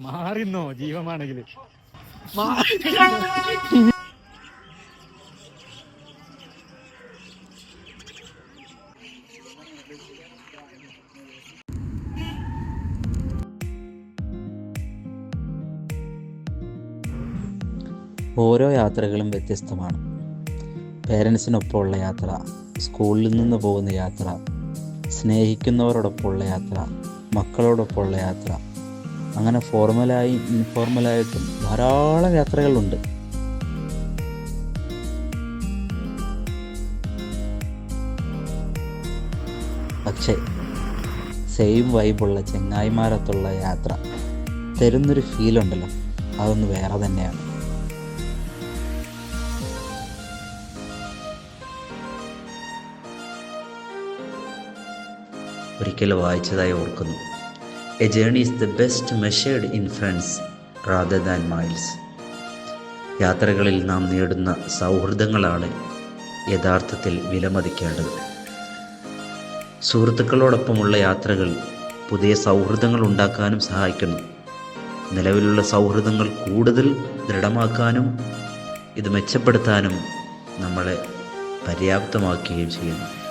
മാറിന്നോ ജീവമാണെങ്കിൽ ഓരോ യാത്രകളും വ്യത്യസ്തമാണ്. പേരൻസിനൊപ്പമുള്ള യാത്ര സ്കൂളിൽ നിന്ന് പോകുന്ന യാത്ര സ്നേഹിക്കുന്നവരോടൊപ്പമുള്ള യാത്ര മക്കളോടൊപ്പമുള്ള യാത്ര അങ്ങനെ ഫോർമലായി ഇൻഫോർമലായിട്ടും ധാരാളം യാത്രകളുണ്ട്. പക്ഷേ സെയിം വൈബുള്ള ചെങ്ങായിമാരത്തുള്ള യാത്ര തരുന്നൊരു ഫീലുണ്ടല്ലോ അതൊന്ന് വേറെ തന്നെയാണ്. ഒരിക്കൽ വായിച്ചതായി ഓർക്കുന്നു. A journey is the best measured in friends rather than miles യാത്രകളിൽ നാം നേടുന്ന സൗഹൃദങ്ങളാണ് യഥാർത്ഥത്തിൽ വിലമതിക്കേണ്ടത്. സുഹൃത്തുക്കളോടൊപ്പമുള്ള യാത്രകൾ പുതിയ സൗഹൃദങ്ങൾ ഉണ്ടാക്കാനും സഹായിക്കുന്നു. നിലവിലുള്ള സൗഹൃദങ്ങൾ കൂടുതൽ ദൃഢമാക്കാനും ഇത് മെച്ചപ്പെടുത്താനും നമ്മളെ പര്യാപ്തമാക്കുകയും ചെയ്യുന്നു.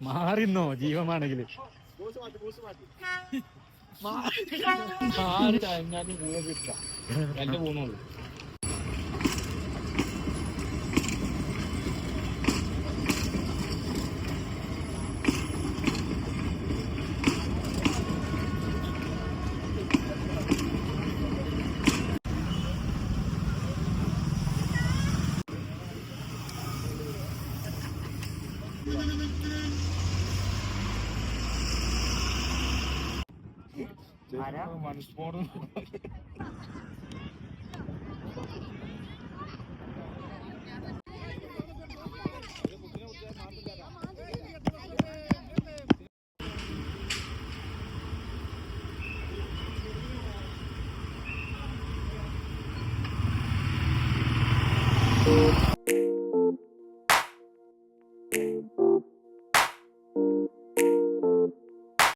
മാറിന്നോ ജീവമാണെങ്കിൽ? എന്റെ പോകുന്നുള്ളൂ Ara.